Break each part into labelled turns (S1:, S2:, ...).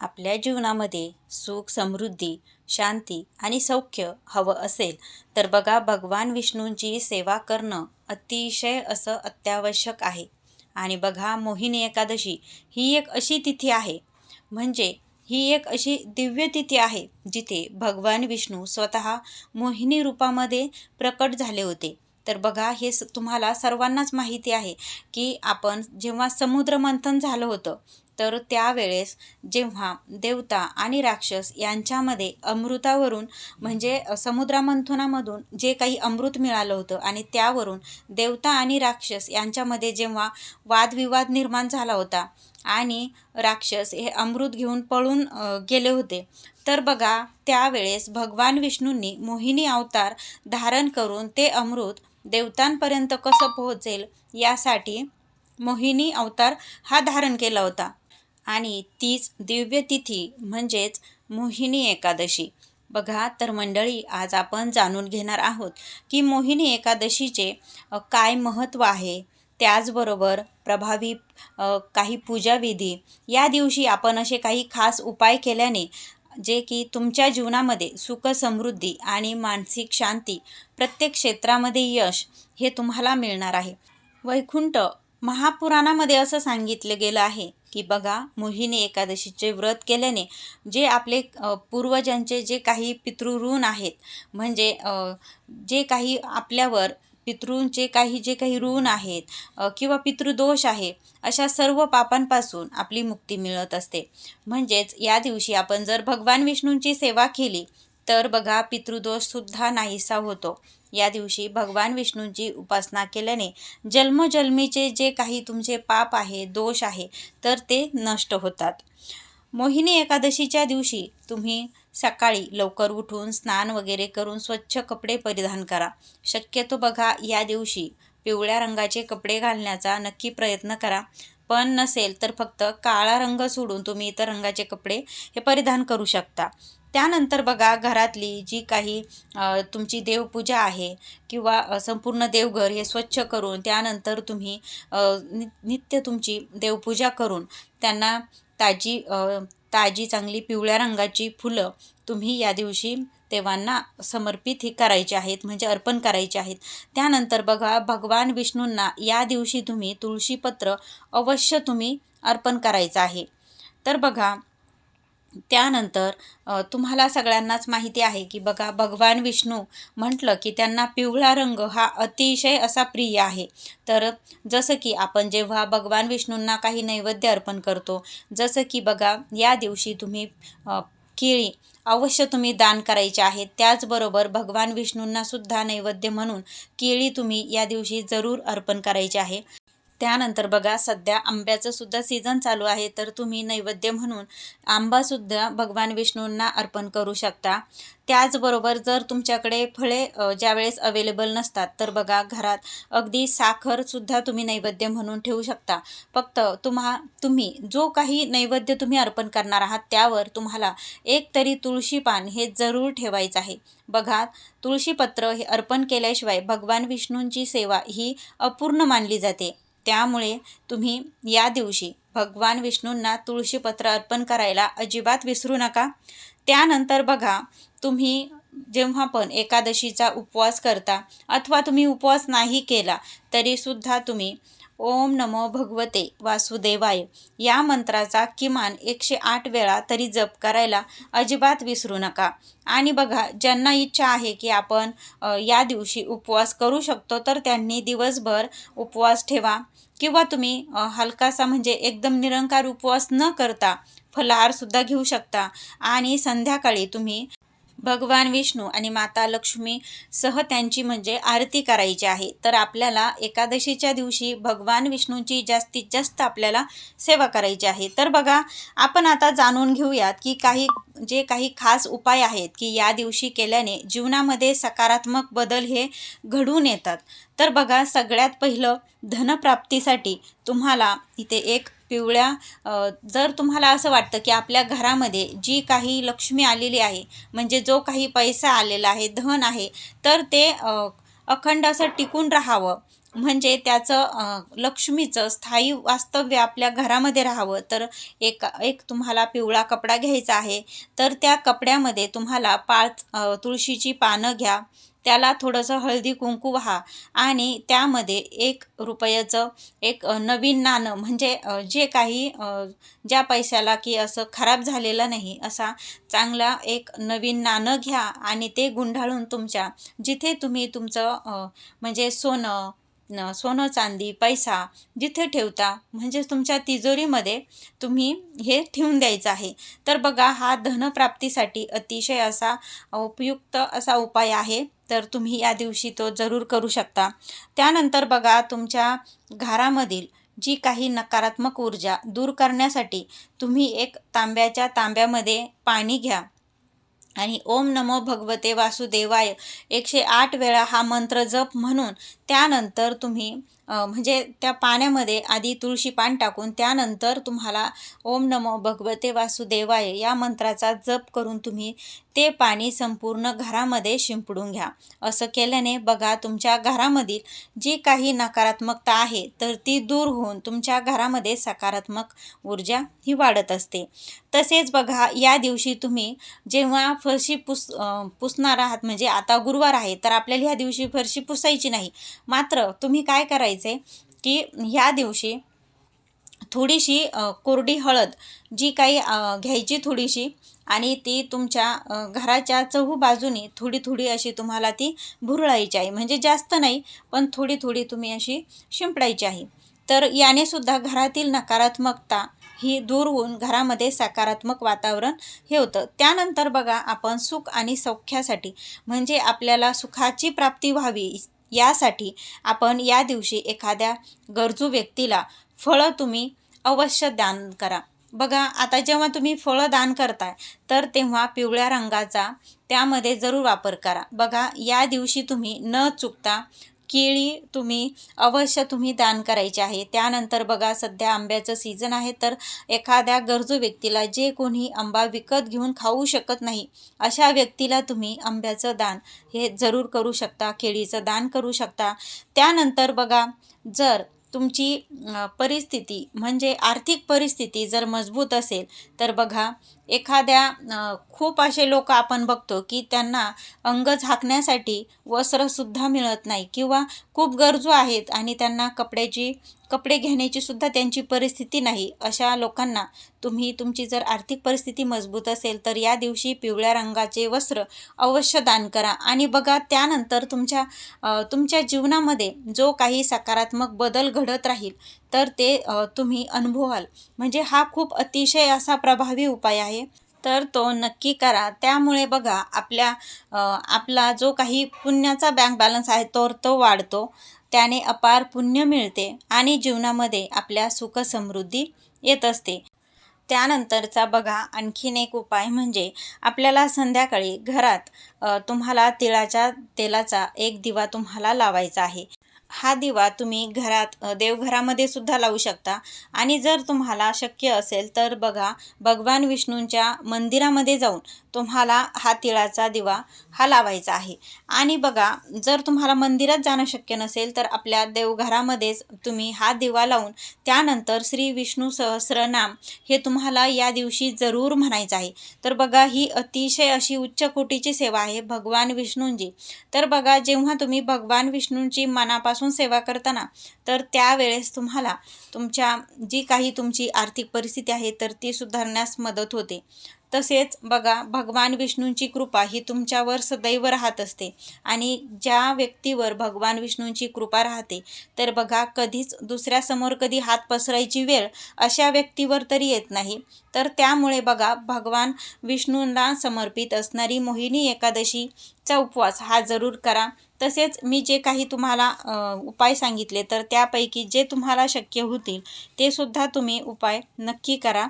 S1: आपल्या जीवनामध्ये सुख समृद्धी शांती आणि सौख्य हवं असेल तर बघा भगवान विष्णूंची सेवा करणं अतिशय असं अत्यावश्यक आहे. आणि बघा मोहिनी एकादशी ही एक अशी तिथी आहे. म्हणजे ही एक अशी दिव्य तिथी आहे जिथे भगवान विष्णू स्वतः मोहिनी रूपामध्ये प्रकट झाले होते. तर बघा हे स तुम्हाला सर्वांनाच माहिती आहे की आपण जेव्हा समुद्रमंथन झालं होतं तर त्यावेळेस जेव्हा देवता आणि राक्षस यांच्यामध्ये अमृतावरून म्हणजे समुद्रामंथुनामधून जे काही अमृत मिळालं होतं आणि त्यावरून देवता आणि राक्षस यांच्यामध्ये जेव्हा वादविवाद निर्माण झाला होता आणि राक्षस हे अमृत घेऊन पळून गेले होते तर बघा त्यावेळेस भगवान विष्णूंनी मोहिनी अवतार धारण करून ते अमृत देवतांपर्यंत कसं पोहोचेल यासाठी मोहिनी अवतार हा धारण केला होता. आणि तीच दिव्यतिथी म्हणजेच मोहिनी एकादशी. बघा तर मंडळी आज आपण जाणून घेणार आहोत की मोहिनी एकादशीचे काय महत्त्व आहे? त्याचबरोबर प्रभावी काही पूजाविधी या दिवशी आपण असे काही खास उपाय केल्याने जे की तुमच्या जीवनामध्ये सुख समृद्धी आणि मानसिक शांती प्रत्येक क्षेत्रामध्ये यश हे तुम्हाला मिळणार आहे. वैकुंठ महापुराणामध्ये असं सांगितलं गेलं आहे की बघा मोहिनी एकादशीचे व्रत केल्याने जे आपले पूर्वजांचे जे काही पितृऋण आहेत म्हणजे जे काही आपल्यावर पितृंचे काही जे काही ऋण आहेत किंवा पितृदोष आहे अशा सर्व पापांपासून आपली मुक्ती मिळत असते. म्हणजेच या दिवशी आपण जर भगवान विष्णूंची सेवा केली तर बघा पितृदोषसुद्धा नाहीसा होतो. या दिवशी भगवान विष्णूंची उपासना केल्याने जन्मजन्मीचे जे काही तुमचे पाप आहे दोष आहे तर ते नष्ट होतात. मोहिनी एकादशीच्या दिवशी तुम्ही सकाळी लवकर उठून स्नान वगैरे करून स्वच्छ कपडे परिधान करा. शक्यतो बघा या दिवशी पिवळ्या रंगाचे कपडे घालण्याचा नक्की प्रयत्न करा. पण नसेल तर फक्त काळा रंग सोडून तुम्ही इतर रंगाचे कपडे हे परिधान करू शकता. त्यानंतर बघा घरातली जी काही तुमची देवपूजा आहे किंवा संपूर्ण देवघर हे स्वच्छ करून त्यानंतर तुम्ही नि नित्य तुमची देवपूजा करून त्यांना ताजी ताजी चांगली पिवळ्या रंगाची फुलं तुम्ही या दिवशी देवांना समर्पित ही करायचे आहेत म्हणजे अर्पण करायचे आहेत. त्यानंतर बघा भगवान विष्णूंना या दिवशी तुम्ही तुळशीपत्र अवश्य तुम्ही अर्पण करायचं आहे. तर बघा त्यानंतर तुम्हाला सगळ्यांनाच माहिती आहे की बघा भगवान विष्णू म्हटलं की त्यांना पिवळा रंग हा अतिशय असा प्रिय आहे. तर जसं की आपण जेव्हा भगवान विष्णूंना काही नैवेद्य अर्पण करतो जसं की बघा या दिवशी तुम्ही केळी अवश्य तुम्ही दान करायचे आहेत. त्याचबरोबर भगवान विष्णूंना सुद्धा नैवेद्य म्हणून केळी तुम्ही या दिवशी जरूर अर्पण करायचे आहे. त्यानंतर बघा सध्या आंब्याचं सुद्धा सीझन चालू आहे तर तुम्ही नैवेद्य म्हणून आंबासुद्धा भगवान विष्णूंना अर्पण करू शकता. त्याचबरोबर जर तुमच्याकडे फळे ज्यावेळेस अवेलेबल नसतात तर बघा घरात अगदी साखरसुद्धा तुम्ही नैवेद्य म्हणून ठेवू शकता. फक्त तुम्हा तुम्ही जो काही नैवेद्य तुम्ही अर्पण करणार आहात त्यावर तुम्हाला एक तरी तुळशी पान हे जरूर ठेवायचं आहे. बघा तुळशीपत्र हे अर्पण केल्याशिवाय भगवान विष्णूंची सेवा ही अपूर्ण मानली जाते. त्यामुळे तुम्ही या दिवशी भगवान विष्णूंना तुळशीपत्र अर्पण करायला अजिबात विसरू नका. त्यानंतर बघा तुम्ही जेव्हा पण एकादशीचा उपवास करता अथवा तुम्ही उपवास नाही केला तरीसुद्धा तुम्ही ओम नमो भगवते वासुदेवाय. या मंत्राचा किमान एकशे आठ वेळा तरी जप करायला अजिबात विसरू नका. आणि बघा ज्यांना इच्छा आहे की आपण या दिवशी उपवास करू शकतो तर त्यांनी दिवसभर उपवास ठेवा. किंवा तुम्ही हलकासा म्हणजे एकदम निरंकार उपवास न करता फलाहारसुद्धा घेऊ शकता. आणि संध्याकाळी तुम्ही भगवान विष्णू आणि माता लक्ष्मी सह त्यांची म्हणजे आरती करायची आहे. तर आपल्याला एकादशीच्या दिवशी भगवान विष्णूची जास्तीत जास्त आपल्याला सेवा करायची आहे. तर बघा आपण आता जाणून घेऊयात की काही जे काही खास उपाय आहेत की या दिवशी केल्याने जीवनामध्ये सकारात्मक बदल हे घडून येतात. तर बघा सगळ्यात पहिलं धनप्राप्तीसाठी तुम्हाला इथे एक पिवळ्या जर तुम्हाला असं वाटतं की आपल्या घरामध्ये जी काही लक्ष्मी आलेली आहे म्हणजे जो काही पैसा आलेला आहे धन आहे तर ते अखंड असं टिकून राहावं. म्हणजे त्याचं लक्ष्मीचं स्थायी वास्तव्य आपल्या घरामध्ये राहावं. तर एक एक तुम्हाला पिवळा कपडा घ्यायचा आहे तर त्या कपड्यामध्ये तुम्हाला पाच तुळशीची पानं घ्या त्याला थोडंसं हळदी कुंकू व्हा. आणि त्यामध्ये एक रुपयाचं एक नवीन नाणं म्हणजे जे काही ज्या पैशाला की असं खराब झालेलं नाही असा चांगला एक नवीन नाणं घ्या आणि ते गुंडाळून तुमच्या जिथे तुम्ही तुमचं म्हणजे सोनं सोनं चांदी पैसा जिथे ठेवता म्हणजे तुमच्या तिजोरीमध्ये तुम्ही हे ठेवून द्यायचं आहे. तर बघा हा धनप्राप्तीसाठी अतिशय असा उपयुक्त असा उपाय आहे. तर तुम्ही या दिवशी तो जरूर करू शकता. त्यानंतर बघा तुमच्या घरामधील जी काही नकारात्मक ऊर्जा दूर करण्यासाठी तुम्ही एक तांब्याच्या तांब्यामध्ये पाणी घ्या. आणि ओम नमो भगवते वासुदेवाय. एकशे आठ वेळा हा मंत्र जप म्हणून त्यानंतर तुम्ही म्हणजे त्या पाण्यामध्ये आधी तुळशी पान टाकून त्यानंतर तुम्हाला ओम नमो भगवते वासुदेवाय या मंत्राचा जप करून तुम्ही ते पाणी संपूर्ण घरामध्ये शिंपडून घ्या. असं केल्याने बघा तुमच्या घरामधील जी काही नकारात्मकता आहे तर ती दूर होऊन तुमच्या घरामध्ये सकारात्मक ऊर्जा ही वाढत असते. तसेच बघा या दिवशी तुम्ही जेव्हा फरशी पुस पुसणार आहात म्हणजे आता गुरुवार आहे तर आपल्याला ह्या दिवशी फरशी पुसायची नाही. मात्र तुम्ही काय करायचं? की ह्या दिवशी थोडीशी कोरडी हळद जी काही घ्यायची थोडीशी आणि ती तुमच्या घराच्या चहू बाजूनी थोडी थोडी अशी तुम्हाला ती भुरळायची आहे. म्हणजे जास्त नाही पण थोडी थोडी तुम्ही अशी शिंपडायची आहे. तर याने सुद्धा घरातील नकारात्मकता ही दूर होऊन घरामध्ये सकारात्मक वातावरण हे होतं. त्यानंतर बघा आपण सुख आणि सौख्यासाठी म्हणजे आपल्याला सुखाची प्राप्ती व्हावी यासाठी आपण या दिवशी एखाद्या गरजू व्यक्तीला फळं तुम्ही अवश्य दान करा. बघा आता जेव्हा तुम्ही फळं दान करताय तर तेव्हा पिवळ्या रंगाचा त्यामध्ये जरूर वापर करा. बघा या दिवशी तुम्ही न चुकता केळी तुम्ही अवश्य तुम्ही दान करायचे आहे. त्यानंतर बघा सध्या आंब्याचं सीझन आहे तर एखाद्या गरजू व्यक्तीला जे कोणी आंबा विकत घेऊन खाऊ शकत नाही अशा व्यक्तीला तुम्ही आंब्याचं दान हे जरूर करू शकता केळीचं दान करू शकता. त्यानंतर बघा जर तुमची परिस्थिती म्हणजे आर्थिक परिस्थिती जर मजबूत असेल तर बघा एखाद्या खूप असे लोक आपण बघतो की त्यांना अंग झाकण्यासाठी वस्त्रसुद्धा मिळत नाही किंवा खूप गरजू आहेत आणि त्यांना कपड्याची कपडे घेण्याची सुद्धा त्यांची परिस्थिती नाही. अशा लोकांना तुम्ही तुमची जर आर्थिक परिस्थिती मजबूत असेल तर या दिवशी पिवळ्या रंगाचे वस्त्र अवश्य दान करा. आणि बघा त्यानंतर तुमच्या तुमच्या जीवनामध्ये जो काही सकारात्मक बदल घडत राहील तर ते तुम्ही अनुभवाल. म्हणजे हा खूप अतिशय असा प्रभावी उपाय आहे. तर तो नक्की करा. त्यामुळे बघा आपल्या आपला जो काही पुण्याचा बँक बॅलन्स आहे तो तो वाढतो. त्याने अपार पुण्य मिळते आणि जीवनामध्ये आपल्या सुख समृद्धी येत असते. त्यानंतरचा बघा आणखीन एक उपाय म्हणजे आपल्याला संध्याकाळी घरात तुम्हाला तिळाच्या तेलाचा एक दिवा तुम्हाला लावायचा आहे. हा दिवा तुम्ही घरात देवघरामध्ये सुद्धा लावू शकता. आणि जर तुम्हाला शक्य असेल तर बघा भगवान विष्णूंच्या मंदिरामध्ये जाऊन तुम्हाला हा तिळाचा दिवा हा लावायचा आहे. आणि बघा जर तुम्हाला मंदिरात जाणं शक्य नसेल तर आपल्या देवघरामध्येच तुम्ही हा दिवा लावून त्यानंतर श्री विष्णू सहस्रनाम हे तुम्हाला या दिवशी जरूर म्हणायचं आहे. तर बघा ही अतिशय अशी उच्च कोटीची सेवा आहे भगवान विष्णूंची. तर बघा जेव्हा तुम्ही भगवान विष्णूंची मनापासून सेवा करताना तर त्यावेळेस तुम्हाला तुमच्या जी काही तुमची आर्थिक परिस्थिती आहे तर ती सुधारण्यास मदत होते. तसेच बघा भगवान विष्णूंची कृपा ही तुमच्यावर सदैव राहत असते. आणि ज्या व्यक्तीवर भगवान विष्णूंची कृपा राहते तर बघा कधीच दुसऱ्यासमोर कधी हात पसरायची वेळ अशा व्यक्तीवर तरी येत नाही. तर त्यामुळे बघा भगवान विष्णूंना समर्पित असणारी मोहिनी एकादशीचा उपवास हा जरूर करा. तसेच मी जे काही तुम्हाला उपाय सांगितले तर त्यापैकी जे तुम्हाला शक्य होतील ते सुद्धा तुम्ही उपाय नक्की करा.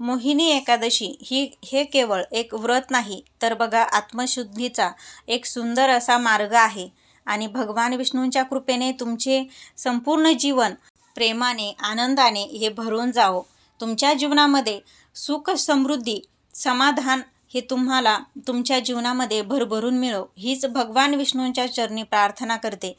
S1: मोहिनी एकादशी ही हे केवळ एक व्रत नाही तर बघा आत्मशुद्धीचा एक सुंदर असा मार्ग आहे. आणि भगवान विष्णूंच्या कृपेने तुमचे संपूर्ण जीवन प्रेमाने आनंदाने हे भरून जावो. तुमच्या जीवनामध्ये सुख समृद्धी समाधान हे तुम्हाला तुमच्या जीवनामध्ये भरभरून मिळो. हीच भगवान विष्णूंच्या चरणी प्रार्थना करते.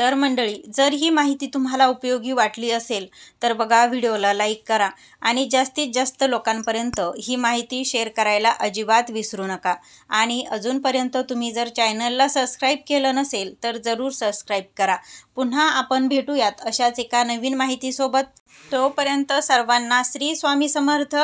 S1: तर मंडळी जर ही माहिती तुम्हाला उपयोगी वाटली असेल तर बघा व्हिडिओला लाईक करा आणि जास्तीत जास्त लोकांपर्यंत ही माहिती शेअर करायला अजिबात विसरू नका. आणि अजूनपर्यंत तुम्ही जर चॅनलला सबस्क्राईब केलं नसेल तर जरूर सबस्क्राईब करा. पुन्हा आपण भेटूयात अशाच एका नवीन माहितीसोबत. तोपर्यंत सर्वांना श्री स्वामी समर्थ.